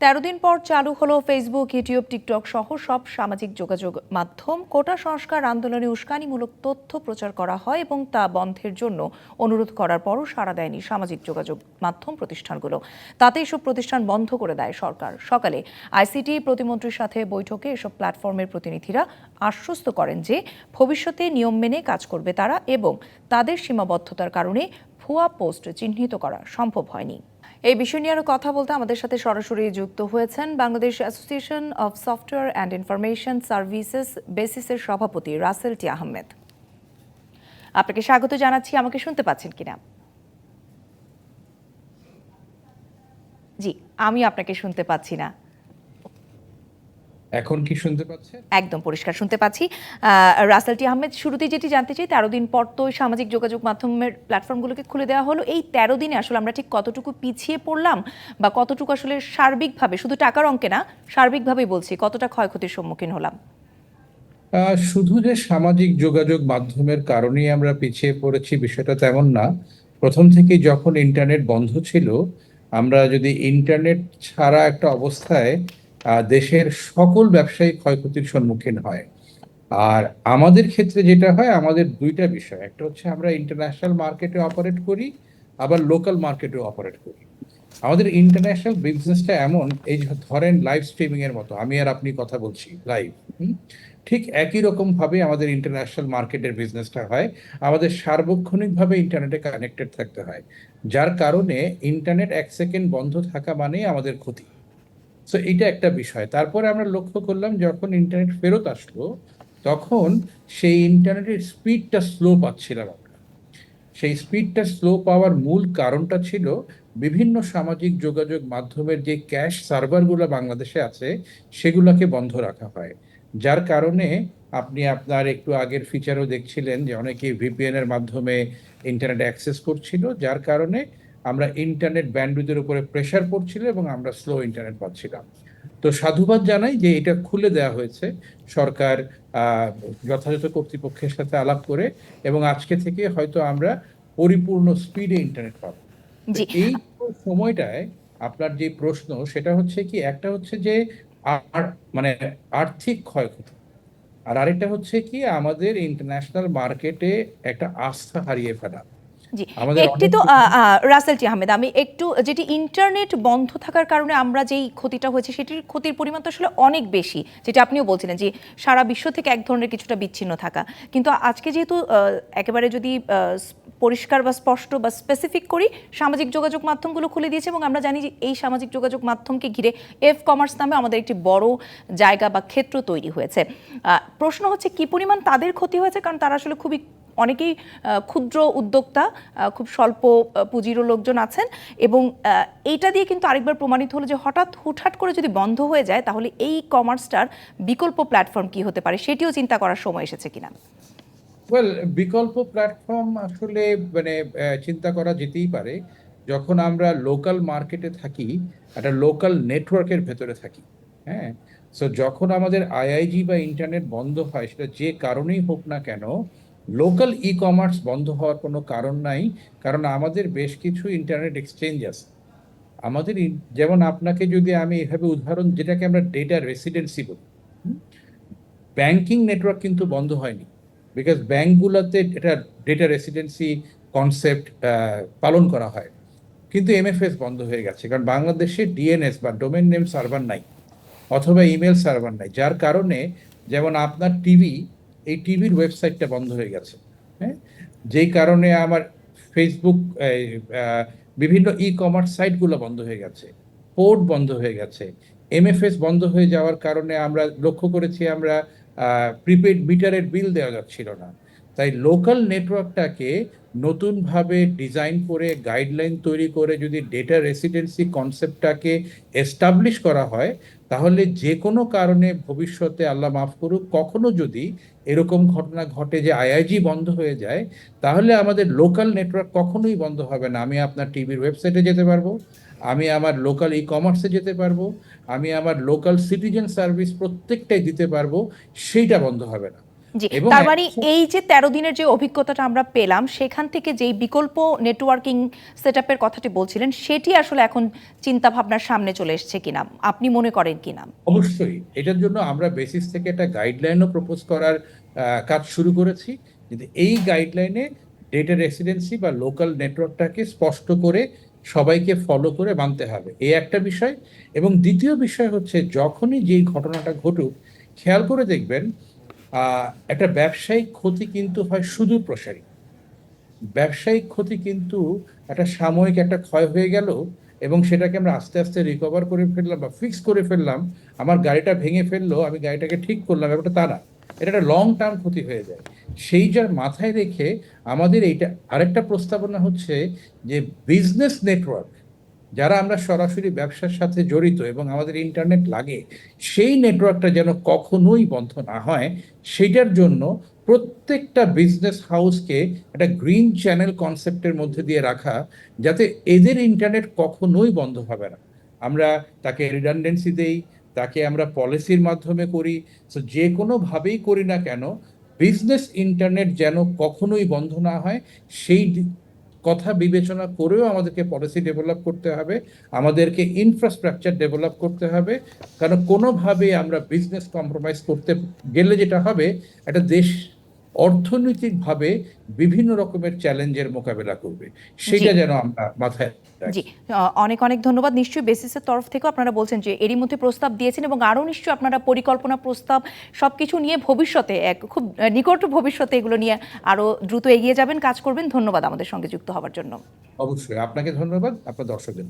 তেরো দিন পর চালু হলো ফেসবুক ইউটিউব টিকটক সহ সব সামাজিক যোগাযোগ মাধ্যম। কোটা সংস্কার আন্দোলনে উস্কানিমূলক তথ্য প্রচার করা হয় এবং তা বন্ধের জন্য অনুরোধ করার পরও সাড়া দেয়নি সামাজিক যোগাযোগ মাধ্যম প্রতিষ্ঠানগুলো। তাতে এসব প্রতিষ্ঠান বন্ধ করে দেয় সরকার। সকালে আইসিটি প্রতিমন্ত্রীর সাথে বৈঠকে এসব প্ল্যাটফর্মের প্রতিনিধিরা আশ্বস্ত করেন যে ভবিষ্যতে নিয়ম মেনে কাজ করবে তারা এবং তাদের সীমাবদ্ধতার কারণে ভুয়া পোস্ট চিহ্নিত করা সম্ভব হয়নি। এই বিষয় নিয়ে আরও কথা বলতে আমাদের সাথে সরাসরি যুক্ত হয়েছেন Bangladesh Association of Software and Information Services বেসিসের সভাপতি রাসেল টি আহমেদ। আপনাকে স্বাগত জানাচ্ছি, আমাকে শুনতে পাচ্ছেন কিনা? জি, আমি আপনাকে শুনতে পাচ্ছি না। এখন কি শুনতে পাচ্ছেন? একদম পরিষ্কার শুনতে পাচ্ছি। আহ, রাসেল টি আহমেদ শুরুতেই যেটি জানতে চাই তেরো দিন পর তো সামাজিক যোগাযোগ মাধ্যমের প্ল্যাটফর্মগুলোকে খুলে দেওয়া হলো। এই তেরো দিনে আসলে আমরা ঠিক কতটুকু পিছিয়ে পড়লাম বা কতটুকু আসলে সার্বিকভাবে শুধু টাকার অঙ্কে না সার্বিকভাবেই বলছি কতটা ক্ষয়ক্ষতির সম্মুখীন হলাম? শুধু যে সামাজিক যোগাযোগ মাধ্যমের কারণেই আমরা পিছিয়ে পড়েছি বিষয়টা তেমন না। প্রথম থেকেই যখন ইন্টারনেট বন্ধ ছিল আমরা যদি ইন্টারনেট ছাড়া একটা অবস্থায় দেশের সকল ব্যবসায়ী ক্ষয়ক্ষতির সম্মুখীন হয়। আর আমাদের ক্ষেত্রে যেটা হয়, আমাদের দুইটা বিষয়। একটা হচ্ছে আমরা ইন্টারন্যাশনাল মার্কেটে অপারেট করি, আবার লোকাল মার্কেটেও অপারেট করি। আমাদের ইন্টারন্যাশনাল বিজনেসটা এমন, এই ধরেন লাইভ স্ট্রিমিং এর মতো, আমি আর আপনি কথা বলছি লাইভ ঠিক একই রকম ভাবে আমাদের ইন্টারন্যাশনাল মার্কেটের বিজনেসটা হয়, আমাদের সার্বক্ষণিকভাবে ইন্টারনেটে কানেক্টেড থাকতে হয়। যার কারণে ইন্টারনেট এক সেকেন্ড বন্ধ থাকা মানেই আমাদের ক্ষতি। সো এটা একটা বিষয়। তারপরে আমরা লক্ষ্য করলাম যখন ইন্টারনেট ফেরত আসলো, তখন সেই ইন্টারনেটের স্পিডটা স্লো পাচ্ছিলাম আমরা। সেই স্পিডটা স্লো পাওয়ার মূল কারণটা ছিল বিভিন্ন সামাজিক যোগাযোগ মাধ্যমের যে ক্যাশ সার্ভারগুলো বাংলাদেশে আছে, সেগুলোকে বন্ধ রাখা হয়। যার কারণে আপনি আপনার একটু আগের ফিচারও দেখছিলেন যে অনেকে ভিপিএন এর মাধ্যমে ইন্টারনেট অ্যাক্সেস করছিল, যার কারণে আমরা ইন্টারনেট ব্যান্ডউইথের উপরে প্রেশার পড়ছিল এবং আমরা স্লো ইন্টারনেট পাচ্ছিলাম। তো সাধুবাদ জানাই যে এটা খুলে দেওয়া হয়েছে সরকার যথাযথ কর্তৃপক্ষের সাথে আলাপ করে এবং আজকে থেকে হয়তো আমরা পরিপূর্ণ স্পিডে ইন্টারনেট পাবো। এই সময়টায় আপনার যে প্রশ্ন সেটা হচ্ছে কি একটা হচ্ছে যে আর মানে আর্থিক ক্ষয়ক্ষতি আর আরেকটা হচ্ছে কি আমাদের ইন্টারন্যাশনাল মার্কেটে একটা আস্থা হারিয়ে ফেলা। জি। একটি তো অনেক আহ, আহ, রাসেল টি আহমেদ আমি একটু যেটি ইন্টারনেট বন্ধ থাকার কারণে আমরা যেই ক্ষতিটা হয়েছে সেটির ক্ষতির পরিমাণ তো আসলে অনেক বেশি যেটা আপনিও বলছিলেন যে সারা বিশ্ব থেকে এক ধরনের কিছুটা বিচ্ছিন্ন থাকা। কিন্তু আজকে যেহেতু একেবারে যদি পরিষ্কার বা স্পষ্ট বা স্পেসিফিক করি সামাজিক যোগাযোগ মাধ্যমগুলো খুলে দিয়েছে এবং আমরা জানি যে এই সামাজিক যোগাযোগ মাধ্যমকে ঘিরে এফ কমার্স নামে আমাদের একটি বড় জায়গা বা ক্ষেত্র তৈরি হয়েছে। আহ, প্রশ্ন হচ্ছে কি পরিমাণ তাদের ক্ষতি হয়েছে? কারণ তারা আসলে খুবই অনেকেই ক্ষুদ্র উদ্যোক্তা খুব স্বল্প পুঁজিরও লোকজন আছেন এবং এইটা দিয়ে কিন্তু আরেকবার প্রমাণিত হলো যে হঠাৎ, হুটহাট করে যদি বন্ধ হয়ে যায়, তাহলে এই কমার্সটার বিকল্প প্ল্যাটফর্ম কি হতে পারে? সেটিও চিন্তা করার সময় এসেছে কিনা? ওয়েল বিকল্প প্ল্যাটফর্ম আসলে মানে চিন্তা করা যেতেই পারে। যখন আমরা লোকাল মার্কেটে থাকি, একটা লোকাল নেটওয়ার্কের ভেতরে থাকি হ্যাঁ? সো যখন আমাদের আইআইজি বা ইন্টারনেট বন্ধ হয়, সেটা যে কারণেই হোক না কেন লোকাল ই কমার্স বন্ধ হওয়ার কোনো কারণ নাই, কারণ আমাদের বেশ কিছু ইন্টারনেট এক্সচেঞ্জ আছে। আমাদের যেমন আপনাকে যদি আমি এভাবে উদাহরণ, যেটাকে আমরা ডেটা রেসিডেন্সি বলি ব্যাংকিং নেটওয়ার্ক কিন্তু বন্ধ হয়নি বিকজ ব্যাংকগুলোতে এটা ডেটা রেসিডেন্সি কনসেপ্ট পালন করা হয়। কিন্তু এমএফএস বন্ধ হয়ে গেছে, কারণ বাংলাদেশে ডিএনএস বা ডোমেন নেম সার্ভার নাই, অথবা ইমেল সার্ভার নাই, যার কারণে যেমন আপনার টিভি এই টিভির ওয়েবসাইটটা বন্ধ হয়ে গেছে হ্যাঁ? যেই কারণে আমার ফেসবুক বিভিন্ন ই কমার্স সাইটগুলো বন্ধ হয়ে গেছে, পোর্ট বন্ধ হয়ে গেছে এমএফএস বন্ধ হয়ে যাওয়ার কারণে আমরা লক্ষ্য করেছি আমরা প্রিপেড মিটারের বিল দেওয়া যাচ্ছিল না। তাই লোকাল নেটওয়ার্কটাকে নতুনভাবে ডিজাইন করে গাইডলাইন তৈরি করে যদি ডেটা রেসিডেন্সি কনসেপ্টটাকে এস্টাবলিশ করা হয়, তাহলে যে কোনো কারণে ভবিষ্যতে আল্লাহ মাফ করুক, কখনো যদি এরকম ঘটনা ঘটে যে আইআইজি বন্ধ হয়ে যায়, তাহলে আমাদের লোকাল নেটওয়ার্ক কখনোই বন্ধ হবে না। আমি আপনার টিভির ওয়েবসাইটে যেতে পারব, আমি আমার লোকাল ই কমার্সে যেতে পারব, আমি আমার লোকাল সিটিজেন সার্ভিস প্রত্যেকটাই দিতে পারব, সেইটা বন্ধ হবে না। জি তার মানে এই যে তেরো দিনের যে অভিজ্ঞতাটা আমরা পেলাম সেখান থেকে যেই বিকল্প নেটওয়ার্কিং সেট কথাটি বলছিলেন সেটি আসলে এখন চিন্তা ভাবনার সামনে চলে এসছে কিনা? আপনি মনে করেন কিনা? অবশ্যই। এটার জন্য আমরা বেসিস থেকে একটা গাইডলাইনও প্রপোজ করার কাজ শুরু করেছি। কিন্তু এই গাইডলাইনে ডেটা রেসিডেন্সি বা লোকাল নেটওয়ার্কটাকে স্পষ্ট করে সবাইকে ফলো করে মানতে হবে। এই একটা বিষয়। এবং দ্বিতীয় বিষয় হচ্ছে যখনই যেই ঘটনাটা ঘটুক খেয়াল করে দেখবেন একটা ব্যবসায়িক ক্ষতি কিন্তু হয় সুদূর প্রসারী। ব্যবসায়িক ক্ষতি কিন্তু একটা সাময়িক একটা ক্ষয় হয়ে গেল এবং সেটাকে আমরা আস্তে আস্তে রিকভার করে ফেললাম বা ফিক্স করে ফেললাম। আমার গাড়িটা ভেঙে ফেলল, আমি গাড়িটাকে ঠিক করলাম, ব্যাপারটা তা না। এটা একটা লং টার্ম ক্ষতি হয়ে যায়। সেই যার মাথায় রেখে আমাদের এইটা আরেকটা প্রস্তাবনা হচ্ছে যে বিজনেস নেটওয়ার্ক যারা আমরা সরাসরি ব্যবসার সাথে জড়িত এবং আমাদের ইন্টারনেট লাগে, সেই নেটওয়ার্কটা যেন কখনোই বন্ধ না হয়, সেটার জন্য প্রত্যেকটা বিজনেস হাউসকে একটা গ্রিন চ্যানেল কনসেপ্টের মধ্যে দিয়ে রাখা, যাতে এদের ইন্টারনেট কখনোই বন্ধ হবে না। আমরা তাকে রিডান্ডেন্সি দেই, তাকে আমরা পলিসির মাধ্যমে করি সো যে কোনোভাবেই করি না কেন বিজনেস ইন্টারনেট যেন কখনোই বন্ধ না হয়, সেই কথা বিবেচনা করেও আমাদেরকে পলিসি ডেভেলপ করতে হবে, আমাদেরকে ইনফ্রাস্ট্রাকচার ডেভেলপ করতে হবে, কারণ কোনোভাবে আমরা বিজনেস কম্প্রোমাইজ করতে গেলে যেটা হবে, একটা দেশ অর্থনৈতিকভাবে বিভিন্ন রকমের চ্যালেঞ্জের মোকাবেলা করবে। সেটা যেন আমরা মাথায় জি অনেক অনেক ধন্যবাদ। নিশ্চয়ই বেসিসের তরফ থেকেও আপনারা বলছেন যে এরই মধ্যে প্রস্তাব দিয়েছেন এবং আরও নিশ্চয়ই আপনারা পরিকল্পনা প্রস্তাব সবকিছু নিয়ে ভবিষ্যতে এক খুব নিকট ভবিষ্যতে এগুলো নিয়ে আরও দ্রুত এগিয়ে যাবেন কাজ করবেন। ধন্যবাদ আমাদের সঙ্গে যুক্ত হওয়ার জন্য। অবশ্যই। আপনাকে ধন্যবাদ। আপনার দর্শকদের।